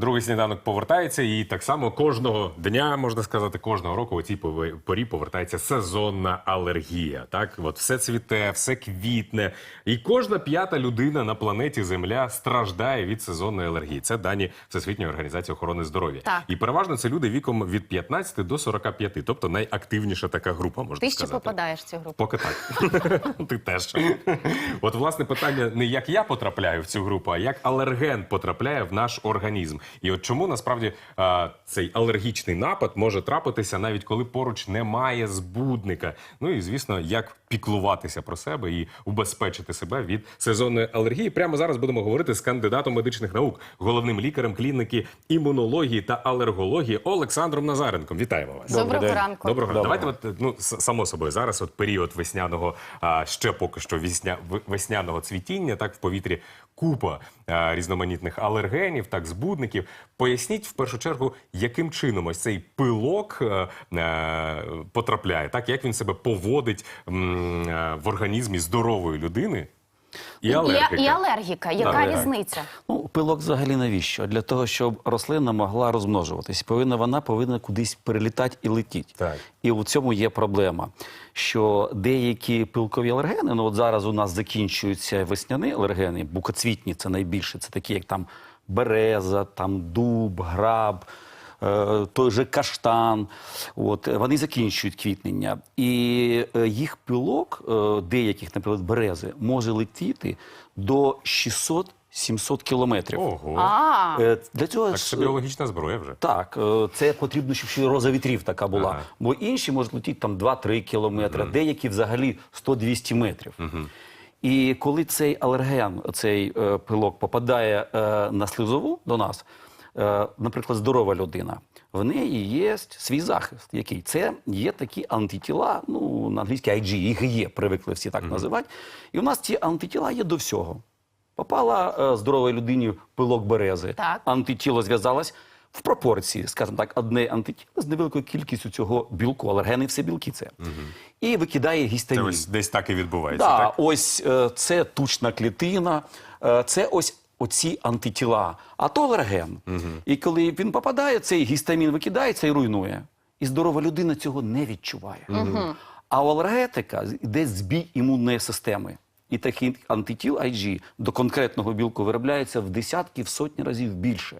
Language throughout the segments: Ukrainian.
Другий сніданок повертається, і так само кожного дня, можна сказати, кожного року у цій порі повертається сезонна алергія. Так, от все цвіте, все квітне, і кожна п'ята людина на планеті Земля страждає від сезонної алергії. Це дані Всесвітньої організації охорони здоров'я. Так. І переважно це люди віком від 15 до 45, тобто найактивніша така група, можна Ти ще сказати. попадаєш в цю групу. Поки так. Ти теж. От, власне, питання не як я потрапляю в цю групу, а як алерген потрапляє в наш організм. І от чому насправді а, цей алергічний напад може трапитися навіть коли поруч немає збудника. Ну і звісно, як піклуватися про себе і убезпечити себе від сезонної алергії. Прямо зараз будемо говорити з кандидатом медичних наук, головним лікарем клініки імунології та алергології Олександром Назаренком. Вітаємо вас. Доброго ранку. Доброго. Давайте, от, ну, само собою, зараз от період весняного, а, ще поки що весня, весняного цвітіння, так, в повітрі купа а, різноманітних алергенів, так, збудників. Поясніть, в першу чергу, яким чином ось цей пилок е, е, потрапляє, так, як він себе поводить м, е, в організмі здорової людини і алергіка. і алергіка. Яка Так. різниця? Ну, пилок взагалі навіщо? Для того, щоб рослина могла розмножуватись. Повинна вона повинна кудись перелітати і летіти. Так. І у цьому є проблема. Що деякі пилкові алергени, ну от зараз у нас закінчуються весняні алергени, букоцвітні це найбільше, це такі, як там береза, там дуб, граб. Е, Той же каштан, от е, вони закінчують квітнення, і е, їх пилок, деяких, наприклад, берези, може летіти до 600-700 кілометрів. Ого, А, Е, Для цього так це біологічна зброя вже. так, це потрібно, щоб ще роза вітрів така була. Ага. Бо інші можуть летіти там 2-3 кілометри, деякі взагалі 100-200 метрів. І коли цей алерген, цей е, пилок попадає е, на слизову до нас, наприклад, здорова людина, в неї є свій захист, який це є такі антитіла, ну на англійській IG, їх є, привикли всі так називати. І у нас ці антитіла є до всього. Попала е, здоровій людині пилок берези, Так. антитіло зв'язалось в пропорції, скажімо так, одне антитіло з невеликою кількістю цього білку, алергени все білки це. І викидає Це ось десь так і відбувається. Да, так? ось е, це тучна клітина, е, це ось оці антитіла, а то алерген. І коли він попадає, цей гістамін викидається і руйнує. І здорова людина цього не відчуває. А у алергетика йде збій імунної системи. І такий антитіл IG до конкретного білку виробляється в десятки, в сотні разів більше.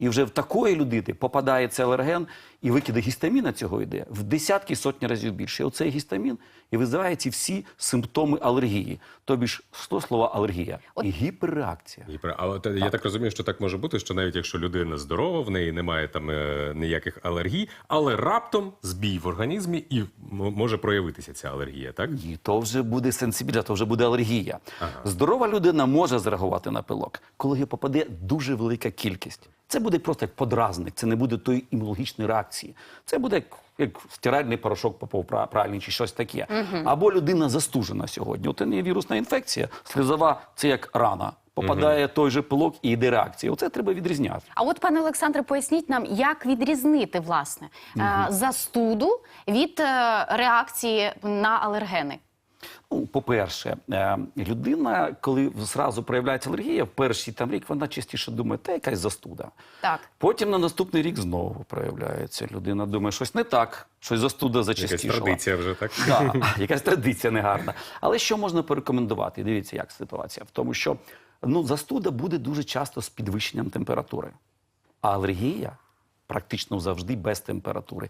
І вже в такої людини попадає цей алерген, і викиди гістаміна цього йде в десятки сотні разів більше. І оцей гістамін і визиває ці всі симптоми алергії. Тобі ж сто слова алергія От- і гіперреакція. Про- Але те- я так розумію, що так може бути, що навіть якщо людина здорова, в неї немає там е, ніяких алергій, але раптом збій в організмі і може проявитися ця алергія, так? І то вже буде сенсибілля, то вже буде алергія. Здорова людина може зреагувати на пилок, коли попаде дуже велика кількість. Це буде просто як подразник, це не буде тої імунологічної реакції. Це буде як, як стиральний порошок попов пра- чи щось таке. Або людина застужена сьогодні. От не вірусна інфекція, сльозова це як рана. Попадає той же пилок і йде реакція. Оце треба відрізняти. а от, пане Олександре, поясніть нам, як відрізнити власне е, застуду від е, реакції на алергени. Ну, по-перше, е, людина, коли зразу проявляється алергія, в перший там рік вона частіше думає, та якась застуда. Так. Потім на наступний рік знову проявляється. Людина думає, щось не так, щось застуда Якась традиція вже так. Да, якась традиція негарна. Але що можна порекомендувати? Дивіться, як ситуація. В тому, що ну, застуда буде дуже часто з підвищенням температури. А алергія практично завжди без температури.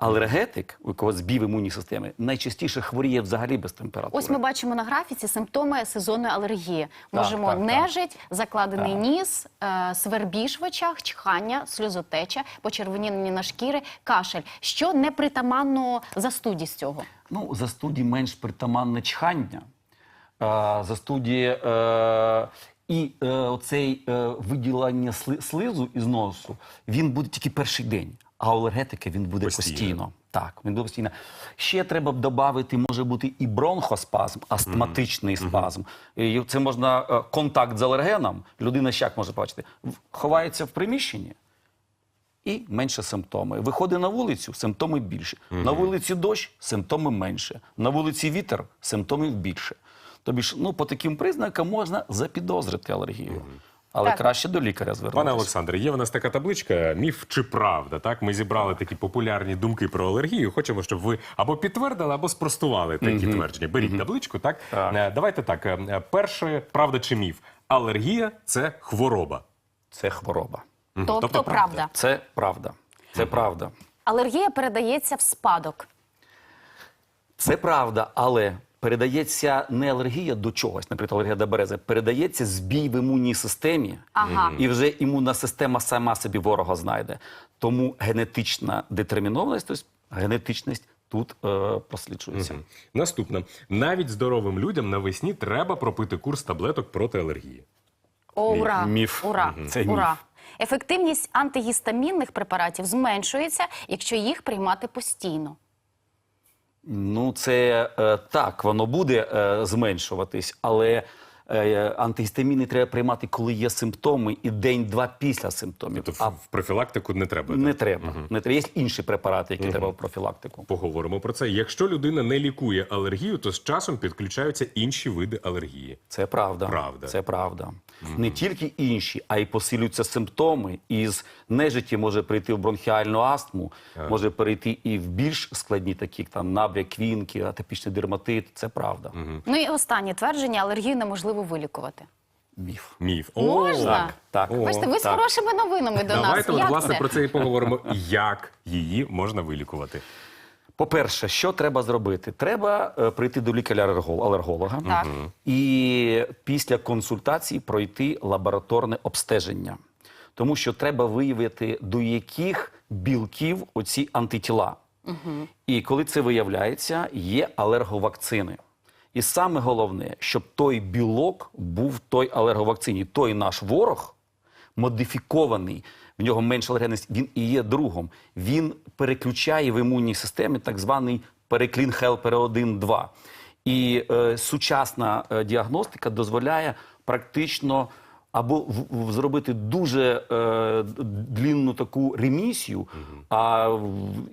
Алергетик, у кого збій в імунній системі, найчастіше хворіє взагалі без температури. Ось ми бачимо на графіці симптоми сезонної алергії. Так, Можемо так, так. нежить, закладений Так. ніс, е, свербіж в очах, чхання, сльозотеча, почервоніння на шкіри, кашель. Що не притаманно застуді з цього? Ну, застуді менш притаманне чхання. Е, застуді е, і е, оцей е, виділення сли, слизу із носу, він буде тільки перший день, а алергетики він буде Постійно. постійно. Так, він буде постійно. Ще треба додати, може бути і бронхоспазм, астматичний спазм. І це можна е, контакт з алергеном. Людина ще як може бачити, ховається в приміщенні. І менше симптоми. Виходить на вулицю, симптоми більше. На вулиці дощ, симптоми менше. На вулиці вітер, симптомів більше. Тобі ж ну, по таким признакам можна запідозрити алергію. Але Так. краще до лікаря звернутися. Пане Олександре, є в нас така табличка Міф чи правда. Так, ми зібрали такі популярні думки про алергію. Хочемо, щоб ви або підтвердили, або спростували такі твердження. Беріть табличку. Так Так. Е, давайте так. е, е, Перше, правда чи міф? Алергія це хвороба. Це хвороба. Мгм, Тобто, правда. Це правда. Це правда. Алергія передається в спадок. Це правда, але передається не алергія до чогось, наприклад, алергія до берези, передається збій в імунній системі, Ага. і вже імунна система сама собі ворога знайде. Тому генетична детермінованість, тобто генетичність тут е, просліджується. Наступне. Навіть здоровим людям навесні треба пропити курс таблеток проти алергії. О, Міф. ура! Міф. Ура! Мгм. Це ура! міф. Ефективність антигістамінних препаратів зменшується, якщо їх приймати постійно. Ну, це е, так, воно буде е, зменшуватись, але е, антигістаміни треба приймати, коли є симптоми, і день-два після симптомів. Тобто а в профілактику не треба. не так? треба. Не треба. Є інші препарати, які треба в профілактику. Поговоримо про це. Якщо людина не лікує алергію, то з часом підключаються інші види алергії. Це правда. Правда. Це правда. Не тільки інші, а й посилюються симптоми. Із нежиті може прийти в бронхіальну астму, може перейти і в більш складні, такі там набряк, квінки, атопічний дерматит. Це правда. Ну і останнє твердження: алергію неможливо вилікувати. Міф. Міф. Можна? Так, так. О, Бачите, ви з так. хорошими новинами до нас. Давайте от, Як власне це? про це і поговоримо. Як її можна вилікувати? По-перше, що треба зробити? Треба е, прийти до лікаря-алерголога Так. і після консультації пройти лабораторне обстеження. Тому що треба виявити, до яких білків оці антитіла. І коли це виявляється, є алерговакцини. І саме головне, щоб той білок був в той алерговакцині. Той наш ворог модифікований, в нього менша алергенність, він і є другом. Він переключає в імунній системі так званий переклін хелпера 1-2. І е, сучасна е, діагностика дозволяє практично або в, в- зробити дуже е, длінну таку ремісію, а в,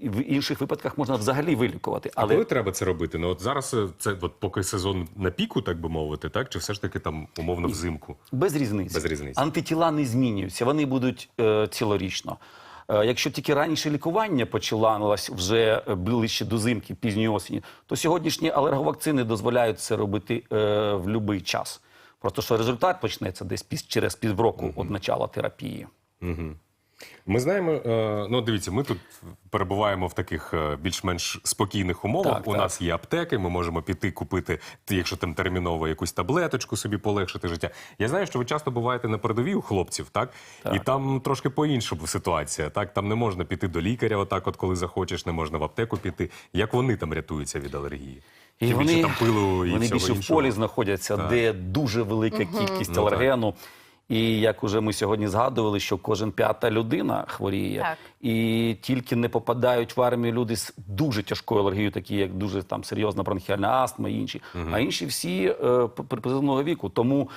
в інших випадках можна взагалі вилікувати. А Але коли треба це робити? Ну от зараз е, це от поки сезон на піку, так би мовити, так чи все ж таки там умовно взимку? Без різниці. Без різниці. Антитіла не змінюються, вони будуть е, цілорічно. Е, якщо тільки раніше лікування почалось вже е, ближче до зимки, пізньої осені, то сьогоднішні алерговакцини дозволяють це робити е, в будь-який час. Просто що результат почнеться десь через півроку від начала терапії. Ми знаємо, е, ну дивіться, ми тут перебуваємо в таких е, більш-менш спокійних умовах. Так, У так. нас є аптеки, ми можемо піти купити, якщо там терміново якусь таблеточку собі полегшити життя. Я знаю, що ви часто буваєте на передовій у хлопців, так? І там трошки по-іншому ситуація. Так, там не можна піти до лікаря, отак, от коли захочеш, не можна в аптеку піти. Як вони там рятуються від алергії? І вони, більше там пилу і вони всього більше в іншого? полі знаходяться, Так. де дуже велика кількість Ну, алергену. І як уже ми сьогодні згадували, що кожен п'ята людина хворіє, Так. і тільки не попадають в армію люди з дуже тяжкою алергією, такі як дуже там серйозна бронхіальна астма і інші. А інші всі е, п- призовного віку. Тому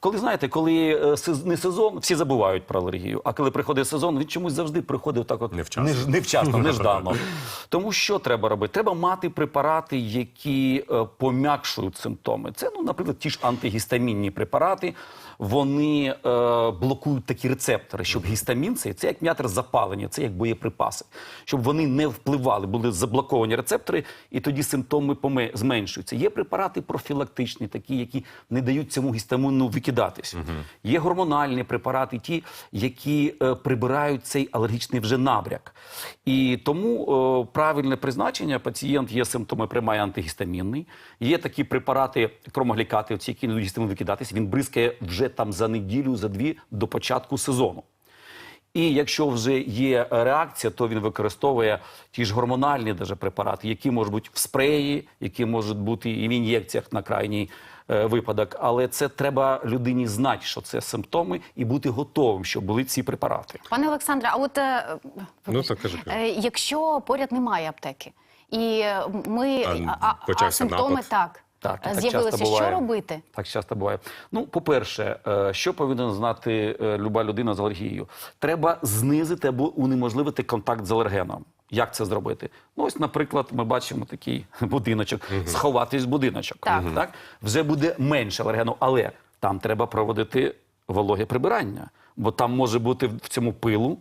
коли знаєте, коли е, не сезон, всі забувають про алергію. А коли приходить сезон, він чомусь завжди приходив так от Невчасно. невчасно, неждано. Тому що треба робити? Треба мати препарати, які е, пом'якшують симптоми. Це, ну, наприклад, ті ж антигістамінні препарати. Вони е, блокують такі рецептори, щоб гістамін це, це як м'ятер запалення, це як боєприпаси, щоб вони не впливали, були заблоковані рецептори, і тоді симптоми поме- зменшуються. Є препарати профілактичні, такі, які не дають цьому гістаміну викидатись. Є гормональні препарати, ті, які е, прибирають цей алергічний вже набряк. І тому е, правильне призначення пацієнт є симптоми, приймає антигістамінний. Є такі препарати, кромоглікати, які не дають гістаміну викидатись. Він бризкає вже там за неділю, за дві до початку сезону. І якщо вже є реакція, то він використовує ті ж гормональні даже препарати, які можуть бути в спреї, які можуть бути і в ін'єкціях на крайній е, випадок, але це треба людині знати, що це симптоми, і бути готовим, щоб були ці препарати. Пане Олександре, а от е, Ну, так кажи, кажи. е, якщо поряд немає аптеки, і е, ми А, а, а, а почався симптоми напад. так, Так, так з'явилися, часто що буває. робити? Так часто буває. Ну, по-перше, е, що повинна знати е, люба людина з алергією? Треба знизити або унеможливити контакт з алергеном. Як це зробити? Ну, ось, наприклад, ми бачимо такий будиночок, сховатись в будиночок. Так. так? Вже буде менше алергену, але там треба проводити вологе прибирання, бо там може бути в цьому пилу,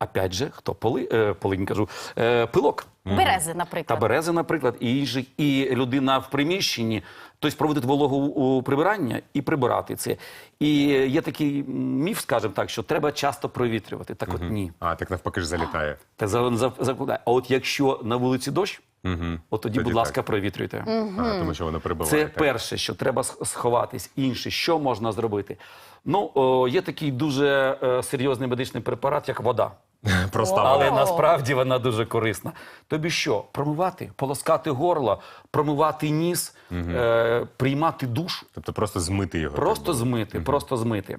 опять же, хто поли, е, полинь, кажу, е, пилок. Берези, наприклад. Та берези, наприклад, і інших, і людина в приміщенні, тобто проводить вологу у прибирання і прибирати це. І є такий міф, скажімо так, що треба часто провітрювати. Так от ні. А, так навпаки ж залітає. Та за- за- закладає. А от якщо на вулиці дощ, Угу. от тоді, Тоді будь так. ласка, провітрюйте. Ага, тому що воно прибиває. Це так. перше, що треба сх- сховатись. Інше, що можна зробити? Ну, о, є такий дуже е, серйозний медичний препарат, як вода. Проста. Але вода. насправді вона дуже корисна. Тобі що? Промивати, полоскати горло, промивати ніс, е, приймати душ, Тобто просто змити його. просто би. змити, просто змити.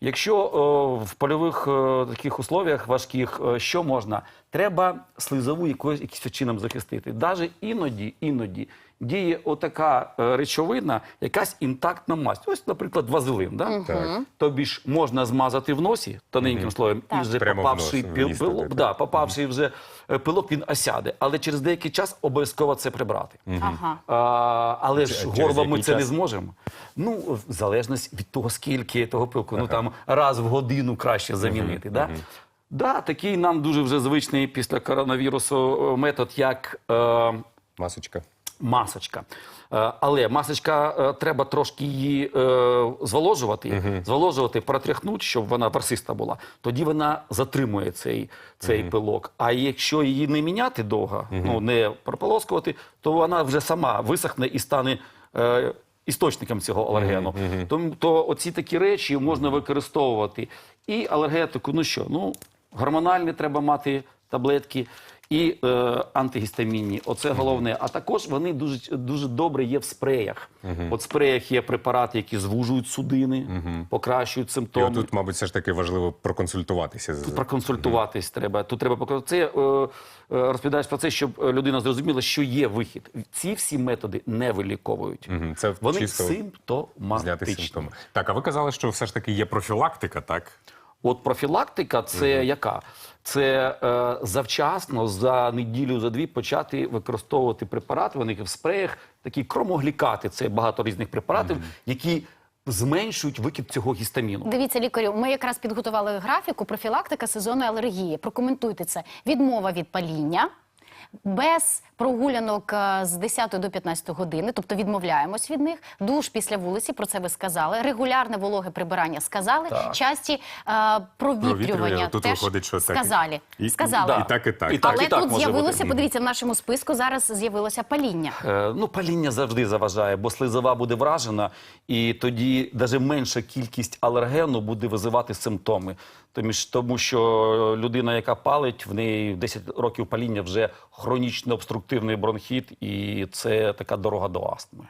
Якщо в польових е, таких условіях важких, е, що можна? Треба слизову якоюсь якимось чином захистити. Навіть іноді, іноді діє отака е, речовина, якась інтактна масть. Ось, наприклад, вазелин. Да? Так. Тобі ж можна змазати в носі тоненьким слоєм, і Так. вже Прямо в попавши нос, пил, їсти, пилок, так. да, попавши вже е, пилок, він осяде. Але через деякий час обов'язково це прибрати. Ага. А, але ж Через горло ми який це не час? зможемо. Ну, в залежності від того, скільки того пилку. Ну там раз в годину краще замінити. Да? Да, такий нам дуже вже звичний після коронавірусу е, метод, як е, Масочка. масочка. Е, але масочка е, треба трошки її е, зволожувати, зволожувати, протряхнути, щоб вона барсиста була. Тоді вона затримує цей, цей пилок. А якщо її не міняти довго, ну не прополоскувати, то вона вже сама висохне і стане. Е, Істочником цього алергену. Тому то оці такі речі можна використовувати. І алергетику, ну що, ну, гормональні треба мати таблетки і е, антигістамінні. Оце головне. А також вони дуже, дуже добре є в спреях. От в спреях є препарати, які звужують судини, покращують І симптоми. отут, мабуть, все ж таки важливо проконсультуватися. з- Проконсультуватись треба. Тут треба. Це е, е, розповідаєш про це, щоб е, людина зрозуміла, що є вихід. Ці всі методи не виліковують. Мгм, Це Вони чисто зняти симптоми. Так, а ви казали, що все ж таки є профілактика, так? От профілактика це яка? Це е, завчасно за неділю, за дві почати використовувати препарати. Вони в спреях, такі кромоглікати. Це багато різних препаратів, які зменшують викид цього гістаміну. Дивіться, лікарю, ми якраз підготували графіку профілактика сезонної алергії. Прокоментуйте це. Відмова від паління. Без прогулянок е, з 10 до 15 години, тобто відмовляємось від них. Душ після вулиці, про це ви сказали. Регулярне вологе прибирання сказали. Так. Часті е, провітрювання, тут теж виходить, що сказали. І- сказали. Да. І так, і так. І так, Але і так тут з'явилося, бути. подивіться, в нашому списку зараз з'явилося паління. Е, ну, паління завжди заважає, бо слизова буде вражена, і тоді навіть менша кількість алергену буде визивати симптоми. Тому що, людина, яка палить, в неї 10 років паління вже хронічно обструктивний бронхіт, і це така дорога до астми.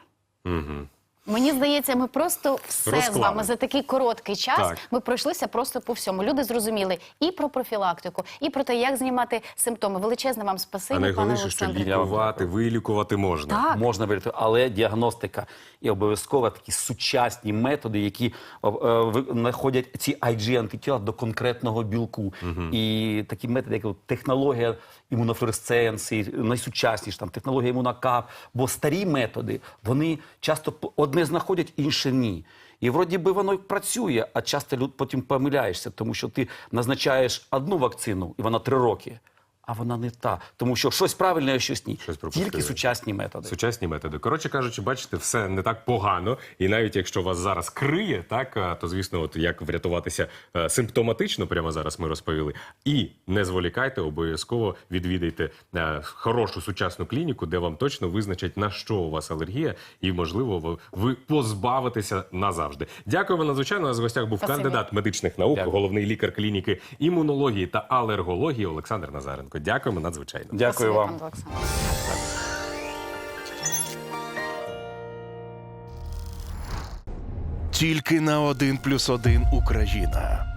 Угу. Мені здається, ми просто все з вами за такий короткий час. Так. Ми пройшлися просто по всьому. Люди зрозуміли і про профілактику, і про те, як знімати симптоми. Величезне вам А спасибі, пане найголовніше, що Олександре. лікувати, вилікувати можна. Так. Можна вирішити, але діагностика і обов'язково такі сучасні методи, які е, е, ви- знаходять ці ig антитіла до конкретного білку. І такі методи, як от технологія імунофлюоресценції, найсучасніші там технологія імунокап. Бо старі методи вони часто п- одне знаходять, інше ні. І вроді би воно працює, а часто люд потім помиляєшся, тому що ти назначаєш одну вакцину, і вона три роки. А вона не та, тому що щось правильне, а щось ні. Щось пропустили. Тільки сучасні методи. Сучасні методи. Коротше кажучи, бачите, все не так погано. І навіть якщо вас зараз криє, так то звісно, от як врятуватися е, симптоматично, прямо зараз ми розповіли. І не зволікайте, обов'язково відвідайте е, хорошу сучасну клініку, де вам точно визначать на що у вас алергія, і можливо ви, ви позбавитеся назавжди. Дякуємо надзвичайно. У нас в гостях був Спасибі. кандидат медичних наук, Дякую. головний лікар клініки імунології та алергології Олександр Назаренко. Дякую, дякуємо надзвичайно. Дякую вам. Тільки на один плюс один Україна.